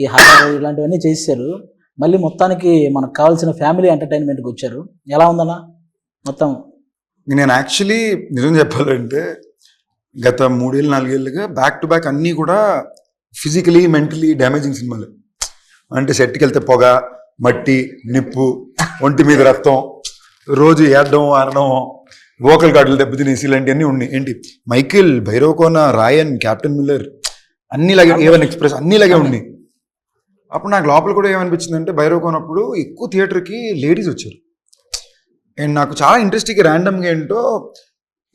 ఈ హారర్ ఇలాంటివన్నీ చేశారు మళ్ళీ మొత్తానికి మనకు కావాల్సిన ఫ్యామిలీ ఎంటర్టైన్మెంట్కి వచ్చారు. ఎలా ఉందన్నా? మొత్తం. నేను యాక్చువల్లీ నిజం చెప్పాలంటే గత మూడేళ్ళు నాలుగేళ్ళుగా బ్యాక్ టు బ్యాక్ అన్నీ కూడా ఫిజికలీ మెంటలీ డ్యామేజింగ్ సినిమాలు. అంటే సెట్కి వెళ్తే పొగ మట్టి నిప్పు ఒంటి మీద రక్తం రోజు ఏడడం ఆడడం వోకల్ గార్డులు దెబ్బతినేసి ఇలాంటివన్నీ ఉన్నాయి. ఏంటి? Michael Bhairavakona Rayan captain Miller అన్నిలాగే A one express అన్నిలాగే ఉన్నాయి. అప్పుడు నాకు లోపల కూడా ఏమనిపించింది అంటే భైరవకోనప్పుడు ఎక్కువ థియేటర్కి లేడీస్ వచ్చారు. అండ్ నాకు చాలా ఇంట్రెస్టింగ్ ర్యాండమ్గా ఏంటో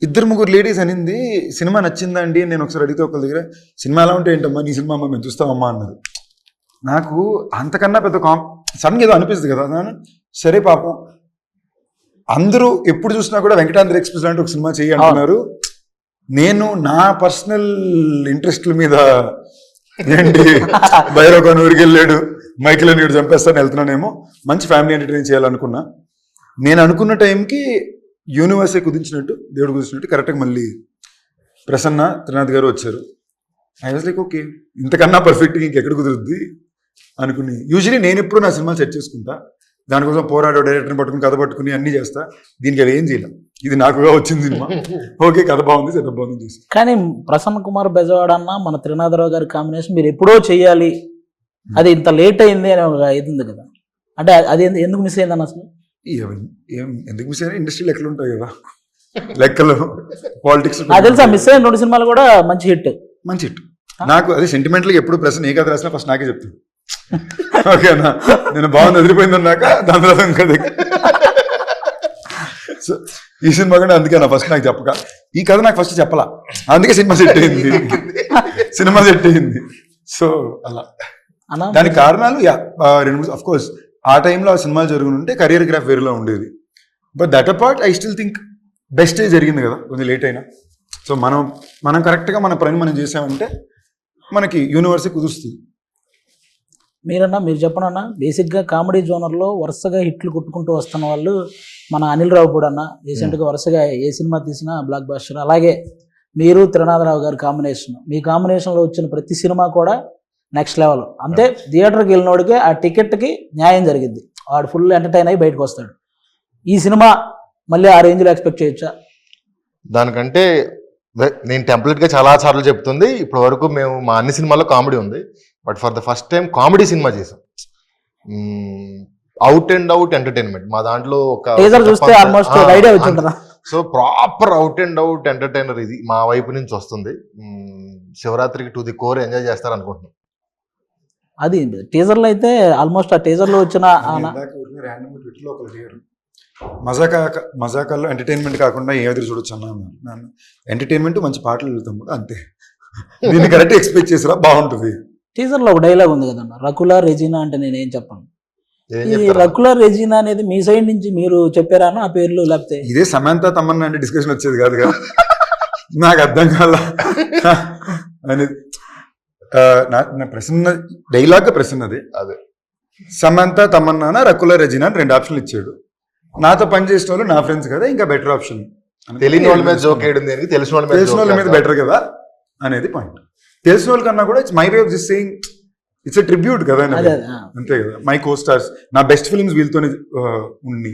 ఇద్దరు ముగ్గురు లేడీస్ అనింది సినిమా నచ్చిందండి? అని నేను ఒకసారి అడిగితే ఒకరి దగ్గర సినిమా ఎలా ఉంటే ఏంటమ్మా? నీ సినిమా అమ్మా మేము చూస్తామమ్మా అన్నారు. నాకు అంతకన్నా పెద్ద కాం సడన్గా ఏదో అనిపిస్తుంది కదా నేను, సరే పాపం అందరూ ఎప్పుడు చూసినా కూడా వెంకటాంధ్ర ఎక్స్ప్రెస్ లాంటి ఒక సినిమా చేయి అంటున్నారు. నేను నా పర్సనల్ ఇంట్రెస్ట్ల మీద ఏంటి? భైరవ ఊరికి వెళ్ళాడు. మైకిల్ అని వీడు చంపేస్తాను వెళ్తున్నానేమో. మంచి ఫ్యామిలీ ఎంటర్టైన్ చేయాలనుకున్నా. నేను అనుకున్న టైంకి యూనివర్సే కుదించినట్టు దేవుడు కుదించినట్టు కరెక్ట్గా మళ్ళీ ప్రసన్న త్రినాథ్ గారు వచ్చారు. ఐ వాజ్ లైక్ ఓకే ఇంతకన్నా పర్ఫెక్ట్గా ఇంకెక్కడ కుదురుద్ది? అనుకుని యూజువలీ నేను ఎప్పుడు నా సినిమా సెట్ చేసుకుంటా. దానికోసం పోరాడు డైరెక్టర్ని పట్టుకుని కథ పట్టుకుని అన్ని చేస్తా. దీనికి అది ఏం చేయలేం. ఇది నాకుగా వచ్చింది సినిమా. ఓకే కథ బాగుంది సెటప్ బాగుంది చేసి. కానీ ప్రసన్న కుమార్ బెజవాడ అన్న మన త్రినాథరావు గారి కాంబినేషన్ మీరు ఎప్పుడో చేయాలి అది ఇంత లేట్ అయింది అని ఒక ఇది ఉంది కదా. అంటే అది ఎందు- ఎందుకు మిస్ అయింది అన్న అసలు? ఏం- ఏం ఎందుకు మిస్ అయినా ఇండస్ట్రీ లెక్కలు ఉంటాయి కదా. లెక్కలు పాలిటిక్స్ నాకు తెలుసా మిస్ అయిన రెండు సినిమాలు కూడా మంచి హిట్ మంచి హిట్ నాకు అది సెంటిమెంటల్ ఎప్పుడు ప్రశ్న ఏ కథ రాసినా ఫస్ట్ నాకే చెప్తాను ఓకేనా? నేను బాగుంది వదిలిపోయింది అన్నాక దాని తర్వాత ఇంకా సో ఈ సినిమా కూడా అందుకే నా ఫస్ట్ నాకు చెప్పక. ఈ కథ నాకు ఫస్ట్ చెప్పలా. అందుకే సినిమా సెట్ అయింది. సినిమా సెట్ అయింది. సో అలా. దానికి కారణాలు రెండు మూడు అఫ్ కోర్స్ ఆ టైంలో ఆ సినిమాలు జరుగుతుంటే కెరియర్ గ్రాఫ్ వేరేలో ఉండేది. But that apart I still think best జరిగింది కదా కొంచెం లేట్ అయినా. సో మనం మనం కరెక్ట్గా మన పని మనం చేసామంటే మనకి యూనివర్సే కుదురుస్తుంది. మీరన్నా మీరు చెప్పనన్నా బేసిక్గా కామెడీ జోనర్లో వరుసగా హిట్లు కొట్టుకుంటూ వస్తున్న వాళ్ళు మన అనిల్ రావు కూడా అన్న రీసెంట్గా వరుసగా ఏ సినిమా తీసినా బ్లాక్ బాస్టర్ అలాగే మీరు త్రినాథరావు గారి కాంబినేషన్ మీ కాంబినేషన్లో వచ్చిన ప్రతి సినిమా కూడా నెక్స్ట్ లెవెల్ అంతే థియేటర్కి వెళ్ళినోడికి ఆ టికెట్కి న్యాయం జరిగింది వాడు ఫుల్ ఎంటర్టైన్ అయ్యి బయటకు వస్తాడు. ఈ సినిమా మళ్ళీ ఆ రేంజ్లో ఎక్స్పెక్ట్ చేయొచ్చా? దానికంటే నేను టెంప్లెట్గా చాలా సార్లు చెప్తుంది. ఇప్పటి వరకు మేము మా అన్ని సినిమాల్లో కామెడీ ఉంది. But for the first time comedy cinema చేసాం అవుట్ అండ్ అవుట్ ఎంటర్టైన్మెంట్ మా దాంట్లో ఒక teaser so proper out and out entertainer ఇది. మా వైపు నుంచి వస్తుంది. శివరాత్రికి టు ది కోర్ ఎంజాయ్ చేస్తారు అనుకుంటున్నాం. అది టీజర్లో అయితే ఆల్మోస్ట్ ఆ టీజర్లో వచ్చిన ఆ నా- ట్విట్టర్లో ఒకరు అడిగారు. మజాకా మజాకాల్లో ఎంటర్టైన్మెంట్ కాకుండా ఏ ఎదురు చూడొచ్చు అన్నాను ఎంటర్టైన్మెంట్ మంచి పాటలు వెళ్తాం కూడా అంతే. దీన్ని కరెక్ట్ ఎక్స్పెక్ట్ చేసిరా? బాగుంటుంది. టీజర్లో ఒక డైలాగ్ ఉంది కదన్న రకుల రెజినా అంటే నేనేం చెప్పను. ఏం ఈ రకుల రెజినా అనేది మీ సైడ్ నుంచి మీరు చెప్పారా ఆ పేర్లు లేకపోతే ఇదే సమంత తమన్నా అంటే డిస్కషన్ వచ్చేది కాదు కదా. నాకు అర్థం కాల. అనేది నా నా ప్రసన్న డైలాగ్ ప్రసన్నది అదే. సమంత తమన్నా రకుల రజినా అని రెండు ఆప్షన్లు ఇచ్చాడు. నాతో పని చేసిన వాళ్ళు నా ఫ్రెండ్స్ కదా ఇంకా బెటర్ ఆప్షన్ తెలియని వాళ్ళ మీద జోక్ వేయడం దేనికి? తెలిసిన వాళ్ళ మీద తెలిసిన వాళ్ళ joke మీద వేద్దాం. బెటర్ కదా అనేది పాయింట్ తెలిసిన వాళ్ళ కన్నా కూడా it's my way of this saying it's tribute కదా. అంతే కదా. మై కో స్టార్స్ నా బెస్ట్ ఫిల్మ్స్ వీళ్ళతోనే ఆ, ఉన్ని